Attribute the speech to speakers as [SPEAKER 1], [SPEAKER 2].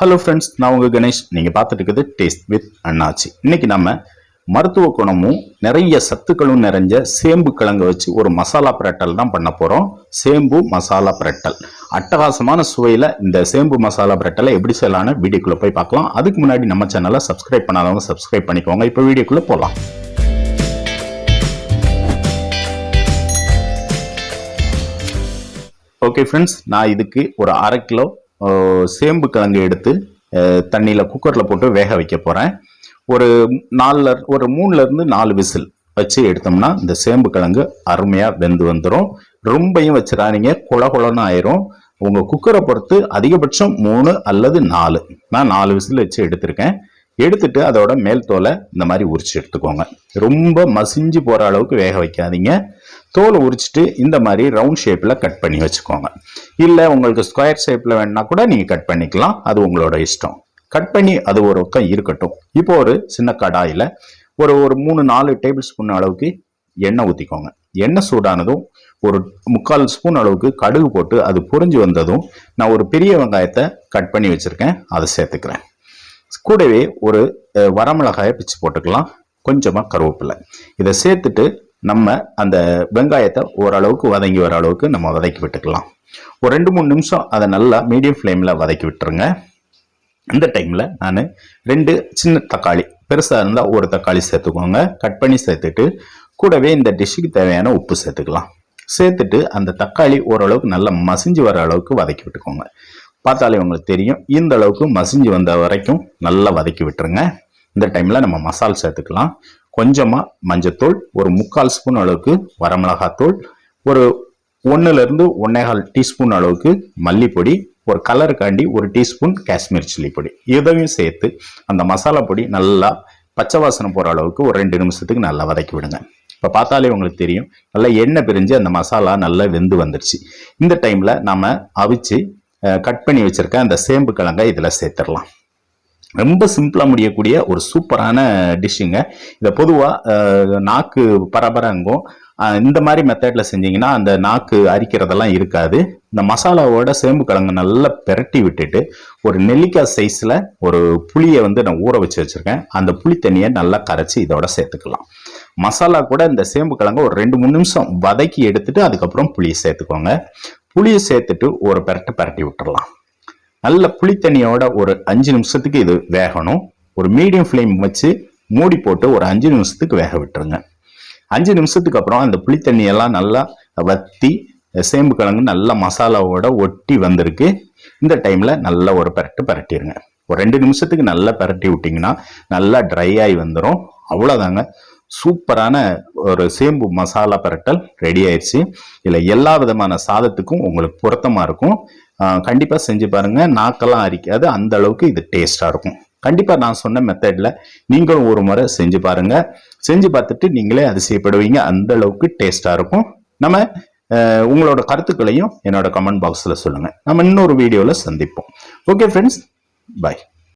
[SPEAKER 1] Hello friends நான் உங்கள் கணேஷ். நீங்கள் பார்த்துட்டு இருக்குது டேஸ்ட் வித் அண்ணாச்சி இன்னைக்கு நம்ம மருத்துவ குணமும் நிறைய சத்துக்களும் நிறைஞ்ச சேம்பு கிழங்கு வச்சு ஒரு மசாலா பிரட்டல் தான் பண்ண போகிறோம் சேம்பு மசாலா பிரட்டல். அட்டகாசமான சுவையில் இந்த சேம்பு மசாலா பிரட்டலை எப்படி செய்யலான்னு வீடியோக்குள்ளே போய் பார்க்கலாம். அதுக்கு முன்னாடி நம்ம சேனலை சப்ஸ்கிரைப் பண்ணாதவங்க சப்ஸ்கிரைப் பண்ணிக்கோங்க. இப்போ வீடியோக்குள்ளே போகலாம் ஓகே ஃப்ரெண்ட்ஸ் நான் இதுக்கு ஒரு அரை கிலோ சேம்பு கிழங்கு எடுத்து தண்ணியில் குக்கரில் போட்டு வேக வைக்க போகிறேன் ஒரு நாலுல ஒரு மூணுலேருந்து நாலு விசில் வச்சு எடுத்தோம்னா இந்த சேம்பு கிழங்கு அருமையாக வெந்து வந்துடும் ரொம்பையும் வச்சிடாதீங்க குள குளன்னு ஆயிரும். உங்கள் குக்கரை பொறுத்து அதிகபட்சம் மூணு அல்லது நாலு. நான் நாலு விசில் வச்சு எடுத்திருக்கேன். எடுத்துட்டு அதோட மேல் தோலை இந்த மாதிரி உரிச்சு எடுத்துக்கோங்க. ரொம்ப மசிஞ்சு போகிற அளவுக்கு வேக வைக்காதீங்க. தோலை உரிச்சிட்டு இந்த மாதிரி ரவுண்ட் ஷேப்பில் கட் பண்ணி வச்சுக்கோங்க. இல்லை உங்களுக்கு ஸ்கொயர் ஷேப்பில் வேணா கூட நீங்கள் கட் பண்ணிக்கலாம். அது உங்களோட இஷ்டம். கட் பண்ணி அது ஒரு பக்கம் இருக்கட்டும். இப்போ ஒரு சின்ன கடாயில் ஒரு ஒரு மூணு நாலு டேபிள் ஸ்பூன் அளவுக்கு எண்ணெய் ஊற்றிக்கோங்க எண்ணெய் சூடானதும் ஒரு முக்கால் ஸ்பூன் அளவுக்கு கடுகு போட்டு அது புரிஞ்சு வந்ததும் நான் ஒரு பெரிய வெங்காயத்தை கட் பண்ணி வச்சுருக்கேன். அதை சேர்த்துக்கிறேன். கூடவே ஒரு வரமிளகாயை பிச்சு போட்டுக்கலாம். கொஞ்சமாக கருவேப்பிலை. இதை சேர்த்துட்டு நம்ம அந்த வெங்காயத்தை ஓரளவுக்கு வதங்கி வர அளவுக்கு நம்ம வதக்கி விட்டுக்கலாம். ஒரு ரெண்டு மூணு நிமிஷம் அதை நல்லா மீடியம் ஃப்ளேமில் வதக்கி விட்டுருங்க. இந்த டைமில் நான் ரெண்டு சின்ன தக்காளி பெருசாக இருந்தால் ஒரு தக்காளி சேர்த்துக்கோங்க. கட் பண்ணி சேர்த்துட்டு கூடவே இந்த டிஷ்ஷுக்கு தேவையான உப்பு சேர்த்துக்கலாம். சேர்த்துட்டு அந்த தக்காளி ஓரளவுக்கு நல்லா மசிஞ்சு வர அளவுக்கு வதக்கி விட்டுக்கோங்க. பார்த்தாலே உங்களுக்கு தெரியும். இந்த அளவுக்கு மசிஞ்சு வந்த வரைக்கும் நல்லா வதக்கி விட்டுருங்க. இந்த டைமில் நம்ம மசால் சேர்த்துக்கலாம். கொஞ்சமாக மஞ்சத்தூள் ஒரு முக்கால் ஸ்பூன் அளவுக்கு வரமிளகாத்தூள் ஒரு ஒன்றுலேருந்து ஒன்னேகால் டீஸ்பூன் அளவுக்கு மல்லிப்பொடி ஒரு கலருக்காண்டி ஒரு டீஸ்பூன் காஷ்மீர் சில்லி பொடி. இதையும் சேர்த்து அந்த மசாலா பொடி நல்லா பச்சை வாசனை போகிற அளவுக்கு ஒரு ரெண்டு நிமிஷத்துக்கு நல்லா வதக்கி விடுங்க. இப்போ பார்த்தாலே உங்களுக்கு தெரியும். நல்லா எண்ணெய் பிரிஞ்சு அந்த மசாலா நல்லா வெந்து வந்துருச்சு. இந்த டைமில் நம்ம அவிச்சு கட் பண்ணி வச்சுருக்க அந்த சேம்பு கிழங்கை இதில் சேர்த்துடலாம். ரொம்ப சிம்பிளாக முடியக்கூடிய ஒரு சூப்பரான டிஷ்ஷுங்க இதை பொதுவாக நாக்கு பரபரங்கும். இந்த மாதிரி மெத்தடில் செஞ்சீங்கன்னா அந்த நாக்கு அரிக்கிறதெல்லாம் இருக்காது. இந்த மசாலாவோட சேம்பு கிழங்கு நல்லா பெரட்டி விட்டுட்டு ஒரு நெல்லிக்காய் சைஸில் ஒரு புளியை வந்து நான் ஊற வச்சு வச்சுருக்கேன். அந்த புளி தண்ணியை நல்லா கரைச்சி இதோட சேர்த்துக்கலாம். மசாலா கூட இந்த சேம்பு கிழங்கு ஒரு ரெண்டு மூணு நிமிஷம் வதக்கி எடுத்துட்டு அதுக்கப்புறம் புளியை சேர்த்துக்கோங்க. புளியை சேர்த்துட்டு ஒரு பெரட்டு பரட்டி விட்டுறலாம். நல்ல புளித்தண்ணியோட ஒரு அஞ்சு நிமிஷத்துக்கு இது வேகணும். ஒரு மீடியம் ஃப்ளேம் வச்சு மூடி போட்டு ஒரு அஞ்சு நிமிஷத்துக்கு வேக விட்டுருங்க. அஞ்சு நிமிஷத்துக்கு அப்புறம் அந்த புளித்தண்ணியெல்லாம் நல்லா வத்தி சேம்பு கிழங்கு நல்லா மசாலாவோட ஒட்டி வந்திருக்கு. இந்த டைம்ல நல்லா ஒரு பெரட்டு பரட்டிடுங்க ஒரு ரெண்டு நிமிஷத்துக்கு நல்லா பரட்டி விட்டிங்கன்னா நல்லா ட்ரை ஆகி வந்துடும் அவ்வளோதாங்க சூப்பரான ஒரு சேம்பு மசாலா பரட்டல் ரெடி ஆயிடுச்சு. இதில் எல்லா விதமான சாதத்துக்கும் உங்களுக்கு பொருத்தமாக இருக்கும். கண்டிப்பாக செஞ்சு பாருங்கள் நாக்கெல்லாம் அரிக்காது. அந்த அளவுக்கு இது டேஸ்டாக இருக்கும். கண்டிப்பாக நான் சொன்ன மெத்தடில் நீங்களும் ஒரு முறை செஞ்சு பாருங்கள் செஞ்சு பார்த்துட்டு நீங்களே அதிசயப்படுவீங்க. அந்த அளவுக்கு டேஸ்டாக இருக்கும். நம்ம உங்களோட கருத்துக்களையும் என்னோட கமெண்ட் பாக்ஸில் சொல்லுங்கள் நம்ம இன்னொரு வீடியோவில் சந்திப்போம். Okay friends by